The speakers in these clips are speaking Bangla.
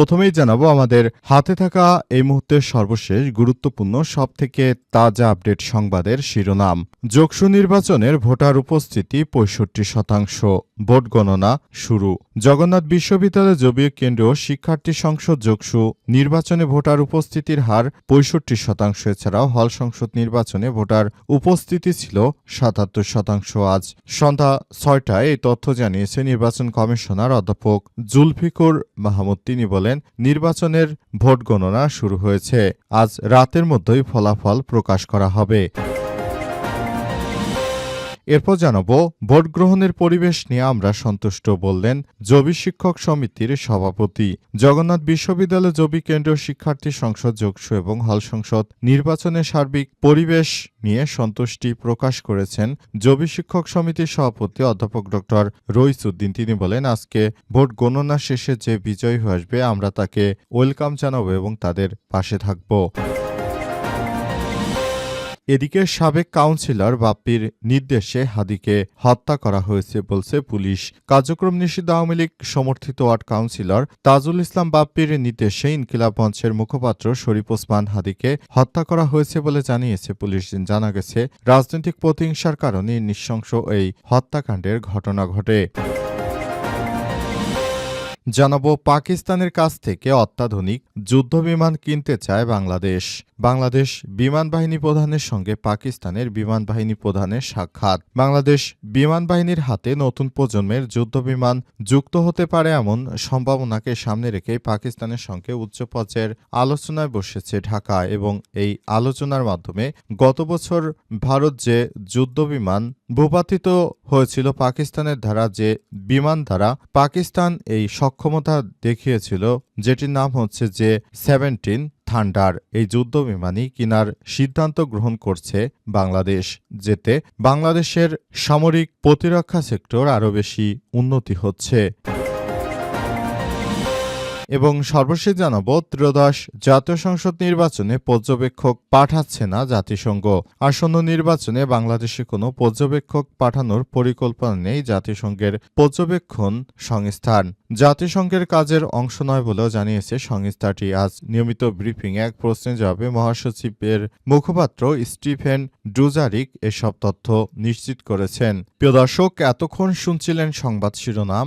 প্রথমেই জানাব, আমাদের হাতে থাকা এই মুহূর্তের সর্বশেষ গুরুত্বপূর্ণ, সবথেকে তাজা আপডেট সংবাদের শিরোনাম। যোগসু নির্বাচনের ভোটার উপস্থিতি পঁয়ষট্টি শতাংশ। ভোট গণনা শুরু। জগন্নাথ বিশ্ববিদ্যালয় জবীয় কেন্দ্র শিক্ষার্থী সংসদ যোগসু নির্বাচনে ভোটার উপস্থিতির হার পঁয়ষট্টি শতাংশ। এছাড়াও হল সংসদ নির্বাচনে ভোটার উপস্থিতি ছিল সাতাত্তর শতাংশ। আজ সন্ধ্যা ছয়টায় এই তথ্য জানিয়েছে নির্বাচন কমিশনার অধ্যাপক জুলফিকুর মাহমুদ। তিনি বলেন নির্বাচনের ভোট গণনা শুরু হয়েছে। আজ রাতের মধ্যেই ফলাফল প্রকাশ করা হবে। এরপর জানাব ভোট গ্রহণের পরিবেশ নিয়ে আমরা সন্তুষ্ট বললেন জবি শিক্ষক সমিতির সভাপতি। জগন্নাথ বিশ্ববিদ্যালয় জবি কেন্দ্রীয় শিক্ষার্থী সংসদ যোগসু এবং হল সংসদ নির্বাচনের সার্বিক পরিবেশ নিয়ে সন্তুষ্টি প্রকাশ করেছেন জবি শিক্ষক সমিতির সভাপতি অধ্যাপক ড রইসুদ্দিন। তিনি বলেন, আজকে ভোট গণনা শেষে যে বিজয়ী আসবে, আমরা তাকে ওয়েলকাম জানাব এবং তাদের পাশে থাকব। এদিকে সাবেক কাউন্সিলর বাপ্পির নির্দেশে হাদিকে হত্যা করা হয়েছে বলছে পুলিশ। কার্যক্রম নিষিদ্ধ আওয়ামী লীগ সমর্থিত ওয়ার্ড কাউন্সিলর তাজুল ইসলাম বাপ্পির নির্দেশে ইনকিলাব মঞ্চের মুখপাত্র শরীফ ওসমান হাদিকে হত্যা করা হয়েছে বলে জানিয়েছে পুলিশ। জানা গেছে, রাজনৈতিক প্রতিহিংসার কারণে নৃশংস এই হত্যাকাণ্ডের ঘটনা ঘটে। জানাব পাকিস্তানের কাছ থেকে অত্যাধুনিক যুদ্ধবিমান কিনতে চায় বাংলাদেশ। বাংলাদেশ বিমান বাহিনী প্রধানের সঙ্গে পাকিস্তানের বিমান বাহিনী প্রধানের সাক্ষাৎ। বাংলাদেশ বিমান বাহিনীর হাতে নতুন প্রজন্মের যুদ্ধবিমান যুক্ত হতে পারে এমন সম্ভাবনাকে সামনে রেখে পাকিস্তানের সঙ্গে উচ্চ পর্যায়ের আলোচনায় বসেছে ঢাকা এবং এই আলোচনার মাধ্যমে গত বছর ভারত যে যুদ্ধবিমান ভূপাতিত হয়েছিল পাকিস্তানের দ্বারা, যে বিমান দ্বারা, পাকিস্তান এই সক্ষমতা দেখিয়েছিল, যেটির নাম হচ্ছে যে সেভেন্টিন থান্ডার। এই যুদ্ধ বিমানই কিনার সিদ্ধান্ত গ্রহণ করছে বাংলাদেশ, যেতে বাংলাদেশের সামরিক প্রতিরক্ষা সেক্টর আরও বেশি উন্নতি হচ্ছে। এবং সর্বশেষ জানাব, ত্রয়োদশ জাতীয় সংসদ নির্বাচনে পর্যবেক্ষক পাঠাচ্ছে না জাতিসংঘ। আসন্ন নির্বাচনে বাংলাদেশে কোনো পর্যবেক্ষক পাঠানোর পরিকল্পনা নেই জাতিসংঘের পর্যবেক্ষণ সংস্থান জাতিসংঘের কাজের অংশ নয় বলেও জানিয়েছে সংস্থাটি। আজ নিয়মিত ব্রিফিং এক প্রশ্নের জবাবে মহাসচিবের মুখপাত্র স্টিফেন ডুজারিক এসব তথ্য নিশ্চিত করেছেন। প্রিয় দর্শক, এতক্ষণ শুনছিলেন সংবাদ শিরোনাম।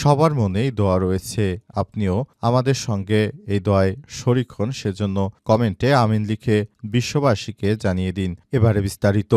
সবার মনেই দোয়া রয়েছে। আপনিও আমাদের সঙ্গে এই দোয়ায় শরিক হন, সেজন্য কমেন্টে আমিন লিখে বিশ্ববাসীকে জানিয়ে দিন। এবারে বিস্তারিত।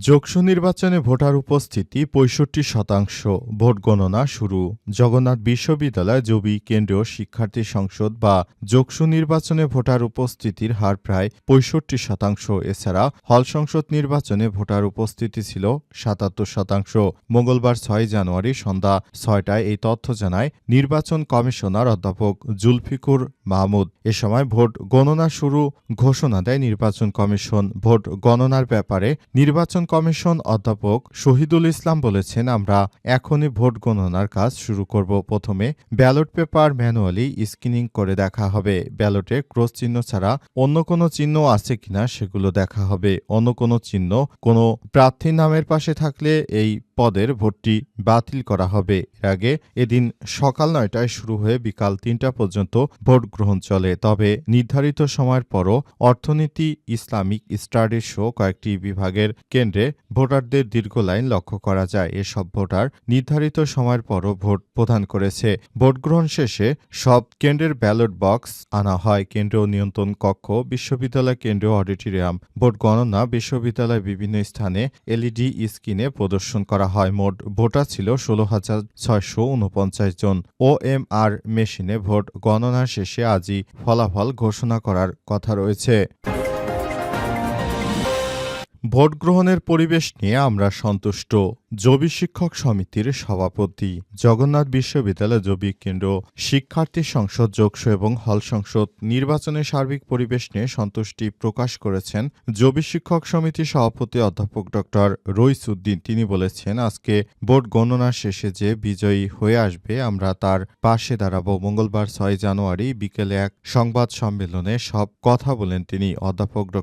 যোগসু নির্বাচনে ভোটার উপস্থিতি পঁয়ষট্টি শতাংশ। ভোট গণনা শুরু। জগন্নাথ বিশ্ববিদ্যালয় জবি কেন্দ্রীয় শিক্ষার্থী সংসদ বা যোগসু নির্বাচনে ভোটার উপস্থিতির হার প্রায় পঁয়ষট্টি শতাংশ। এছাড়া হল সংসদ নির্বাচনে ভোটার উপস্থিতি ছিল সাতাত্তর শতাংশ। মঙ্গলবার ছয় জানুয়ারি সন্ধ্যা ছয়টায় এই তথ্য জানায় নির্বাচন কমিশনার অধ্যাপক জুলফিকুর মাহমুদ। এ সময় ভোট গণনা শুরু ঘোষণা দেয় নির্বাচন কমিশন। ভোট গণনার ব্যাপারে নির্বাচন কমিশন অধ্যাপক শহীদুল ইসলাম বলেছেন, আমরা এখনই ভোট গণনার কাজ শুরু করব। প্রথমে ব্যালট পেপার ম্যানুয়ালি স্ক্রিনিং করে দেখা হবে। ব্যালটে ক্রস চিহ্ন ছাড়া অন্য কোনো চিহ্ন আছে কিনা সেগুলো দেখা হবে। অন্য কোনো চিহ্ন কোনো প্রার্থীর নামের পাশে থাকলে এই পদের ভোটটি বাতিল করা হবে। এর আগে এদিন সকাল নয়টায় শুরু হয়ে বিকাল তিনটা পর্যন্ত ভোট গ্রহণ চলে। তবে নির্ধারিত সময়ের পরও অর্থনীতি, ইসলামিক স্টাডিজ সহ কয়েকটি বিভাগের কেন্দ্রে ভোটারদের দীর্ঘ লাইন লক্ষ্য করা যায়। এসব ভোটার নির্ধারিত সময়ের পরও ভোট প্রদান করেছে। ভোট গ্রহণ শেষে সব কেন্দ্রের ব্যালট বক্স আনা হয়। কেন্দ্রীয় নিয়ন্ত্রণ কক্ষ, বিশ্ববিদ্যালয় কেন্দ্রীয় অডিটোরিয়াম, ভোট গণনা বিশ্ববিদ্যালয়ের বিভিন্ন স্থানে এলইডি স্ক্রিনে প্রদর্শন করা হয় মোট ভোটার ছিল ষোলো হাজার ছয়শো উনপঞ্চাশ জন। ও এম আর মেশিনে ভোট গণনা শেষে আজই ফলাফল ঘোষণা করার কথা রয়েছে। ভোট গ্রহণের পরিবেশ নিয়ে আমরা সন্তুষ্ট। জবি শিক্ষক সমিতির সভাপতি, জগন্নাথ বিশ্ববিদ্যালয় জবি কেন্দ্র, শিক্ষার্থী সংসদ, যোগসু এবং হল সংসদ নির্বাচনের সার্বিক পরিবেশ নিয়ে সন্তুষ্টি প্রকাশ করেছেন জবি শিক্ষক সমিতির সভাপতি অধ্যাপক ড রইসুদ্দিন। তিনি বলেছেন, আজকে ভোট গণনা শেষে যে বিজয়ী হয়ে আসবে, আমরা তার পাশে দাঁড়াবো। মঙ্গলবার ছয় জানুয়ারি বিকেলে এক সংবাদ সম্মেলনে সব কথা বলেন তিনি। অধ্যাপক ড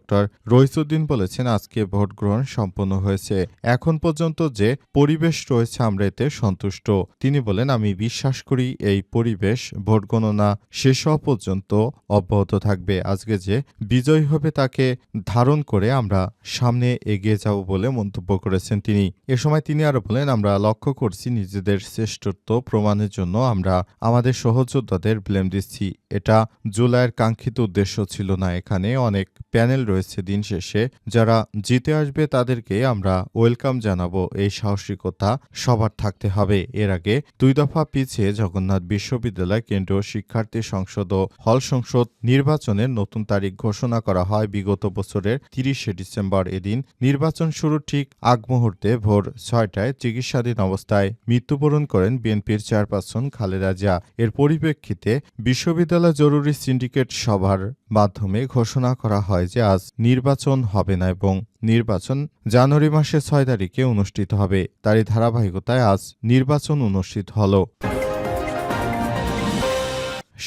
রইসুদ্দিন বলেছেন, আজকে ভোট গ্রহণ সম্পন্ন হয়েছে। এখন পর্যন্ত যে পরিবেশ রয়েছে আমরা এতে সন্তুষ্ট। তিনি বলেন, আমি বিশ্বাস করি এই পরিবেশ ভোট গণনা শেষ হওয়া পর্যন্ত অব্যাহত থাকবে। আজকে যে বিজয়ী হবে তাকে ধারণ করে আমরা সামনে এগিয়ে যাব বলে মন্তব্য করেছেন তিনি। এ সময় তিনি আরও বলেন, আমরা লক্ষ্য করছি নিজেদের শ্রেষ্ঠত্ব প্রমাণের জন্য আমরা আমাদের সহযোদ্ধাদের ব্লেম দিচ্ছি। এটা জুলাইয়ের কাঙ্ক্ষিত উদ্দেশ্য ছিল না। এখানে অনেক প্যানেল রয়েছে দিন শেষে। যারা জিতে আসবে তাদেরকে আমরা ওয়েলকাম জানাব। এই সাহসিকতা সবার থাকতে হবে। এর আগে দুই দফা পিছিয়ে জগন্নাথ বিশ্ববিদ্যালয় কেন্দ্রীয় শিক্ষার্থী সংসদ ও হল সংসদ নির্বাচনের নতুন তারিখ ঘোষণা করা হয়। বিগত বছরের তিরিশে ডিসেম্বর এদিন নির্বাচন শুরুর ঠিক আগ মুহূর্তে ভোর ছয়টায় চিকিৎসাধীন অবস্থায় মৃত্যুবরণ করেন বিএনপির চেয়ারপারসন খালেদা জিয়া। এর পরিপ্রেক্ষিতে বিশ্ববিদ্যালয় জরুরি সিন্ডিকেট সভার মাধ্যমে ঘোষণা করা হয় যে আজ নির্বাচন হবে না এবং নির্বাচন জানুয়ারি মাসের ছয় তারিখে অনুষ্ঠিত হবে। তারই ধারাবাহিকতায় আজ নির্বাচন অনুষ্ঠিত হল।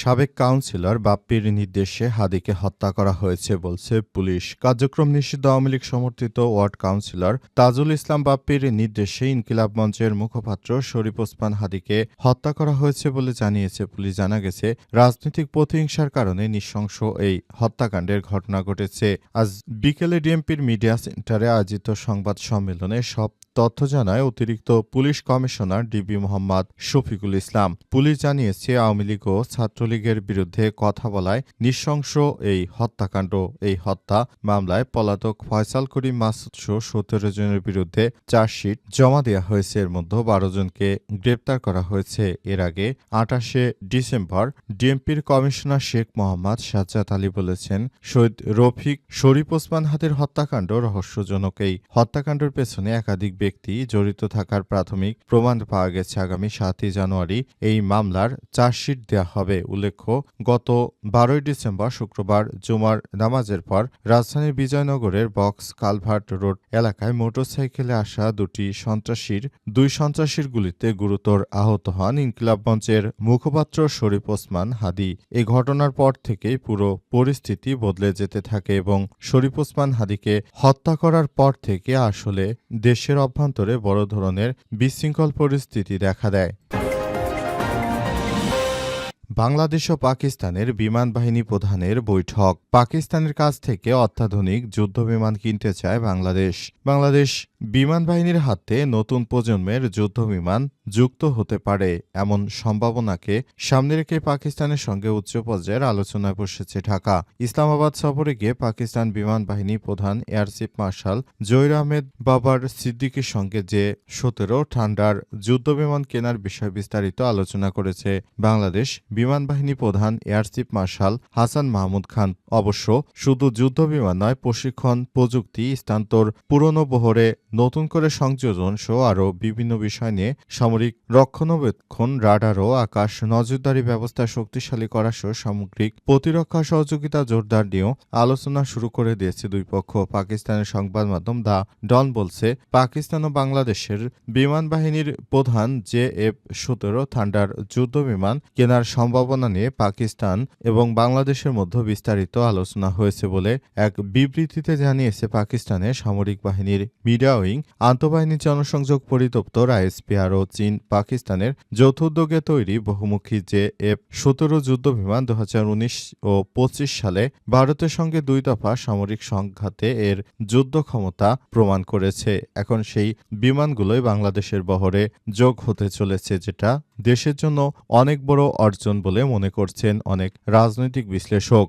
সাবেক কাউন্সিলর বাপ্পির নির্দেশে হাদিকে হত্যা করা হয়েছে বলছে পুলিশ। কার্যক্রম নিষিদ্ধ আওয়ামী লীগ সমর্থিত ওয়ার্ড কাউন্সিলর তাজুল ইসলাম বাপ্পির নির্দেশে ইনকিলাব মঞ্চের মুখপাত্র শরীফ ওসমান হাদিকে হত্যা করা হয়েছে বলে জানিয়েছে পুলিশ। জানা গেছে, রাজনৈতিক প্রতিহিংসার কারণে নৃশংস এই হত্যাকাণ্ডের ঘটনা ঘটেছে। আজ বিকেলে ডিএমপির মিডিয়া সেন্টারে আয়োজিত সংবাদ সম্মেলনে সব তথ্য জানায় অতিরিক্ত police commissioner DB Mohammad Shafiqul Islam. Police জানিয়েছে, আওয়ামী লীগ ও ছাত্রলীগের বিরুদ্ধে কথা বলায় নৃশংস এই হত্যাকাণ্ড। এই হত্যা মামলায় পলাতক ফয়সাল করিম মাসুদ সহ সতেরো জনের বিরুদ্ধে চার্জশিট জমা দেওয়া হয়েছে। এর মধ্যে বারো জনকে গ্রেপ্তার করা হয়েছে। এর আগে আটাশে ডিসেম্বর ডিএমপির কমিশনার শেখ মোহাম্মদ সাজ্জাদ আলী বলেছেন, শহীদ রফিক শরীফ ওসমান হাতের হত্যাকাণ্ড রহস্যজনক। এই হত্যাকাণ্ডের পেছনে একাধিক ব্যক্তি জড়িত থাকার প্রাথমিক প্রমাণ পাওয়া গেছে আগামী সাতই জানুয়ারি। এই মামলার চার্জশিট দেওয়া হবে, উল্লেখ্য, গত বারোই ডিসেম্বর শুক্রবার জুমার নামাজের পর রাজধানীর বিজয়নগরের বক্স কালভার্ট রোড এলাকায় মোটরসাইকেলে আসা দুটি সন্ত্রাসীর দুই সন্ত্রাসীর গুলিতে গুরুতর আহত হন ইনকিলাব মঞ্চের মুখপাত্র শরীফ ওসমান হাদি। এই ঘটনার পর থেকেই পুরো পরিস্থিতি বদলে যেতে থাকে এবং শরীফ ওসমান হাদিকে হত্যা করার পর থেকে আসলে দেশের অভ্যন্তরে বড় ধরনের বিশৃঙ্খল পরিস্থিতি দেখা দেয়। বাংলাদেশ ও পাকিস্তানের বিমান বাহিনী প্রধানের বৈঠক। পাকিস্তানের কাছ থেকে অত্যাধুনিক যুদ্ধ বিমান কিনতে চায় বাংলাদেশ। বাংলাদেশ বিমান বাহিনীর হাতে নতুন প্রজন্মের যুদ্ধবিমান যুক্ত হতে পারে এমন সম্ভাবনাকে সামনে রেখে পাকিস্তানের সঙ্গে উচ্চ পর্যায়ের আলোচনায় বসেছে ঢাকা। ইসলামাবাদ সফরে গিয়ে পাকিস্তান বিমান বাহিনী প্রধান air chief marshal Zahir Ahmed Babar সিদ্দিকির সঙ্গে যে সতেরো ঠান্ডার যুদ্ধবিমান কেনার বিষয়ে বিস্তারিত আলোচনা করেছে বাংলাদেশ বিমান বাহিনী প্রধান air chief marshal Hasan Mahmud Khan. অবশ্য শুধু যুদ্ধবিমান নয়, প্রশিক্ষণ, প্রযুক্তি, স্থানান্তর, পুরনো বহরে নতুন করে সংযোজন সহ আরও বিভিন্ন বিষয় নিয়ে সামরিক রক্ষণাবেক্ষণ, রাডার ও আকাশ নজরদারি ব্যবস্থা শক্তিশালী করা সহ সামগ্রিক প্রতিরক্ষা সহযোগিতা জোরদার নিয়েও আলোচনা শুরু করে দিয়েছে দুই পক্ষ। পাকিস্তানের সংবাদ মাধ্যম দা ডন বলছে, পাকিস্তান ও বাংলাদেশের বিমান বাহিনীর প্রধান জে এফ সতেরো থান্ডার যুদ্ধ বিমান কেনার সম্ভাবনা নিয়ে পাকিস্তান এবং বাংলাদেশের মধ্যে বিস্তারিত আলোচনা হয়েছে বলে এক বিবৃতিতে জানিয়েছে পাকিস্তানের সামরিক বাহিনীর মিডিয়া উইং আন্তঃবাহিনী জনসংযোগ পরিদপ্তর আইএসপিআর ও চীন, পাকিস্তানের যৌথ উদ্যোগে তৈরি বহুমুখী জে এফ সতেরো যুদ্ধ বিমান দু ও পঁচিশ সালে ভারতের সঙ্গে দুই দফা সামরিক সংঘাতে এর যুদ্ধ ক্ষমতা প্রমাণ করেছে। এখন সেই বিমানগুলোই বাংলাদেশের বহরে যোগ হতে চলেছে, যেটা দেশের জন্য অনেক বড় অর্জন বলে মনে করছেন অনেক রাজনৈতিক বিশ্লেষক।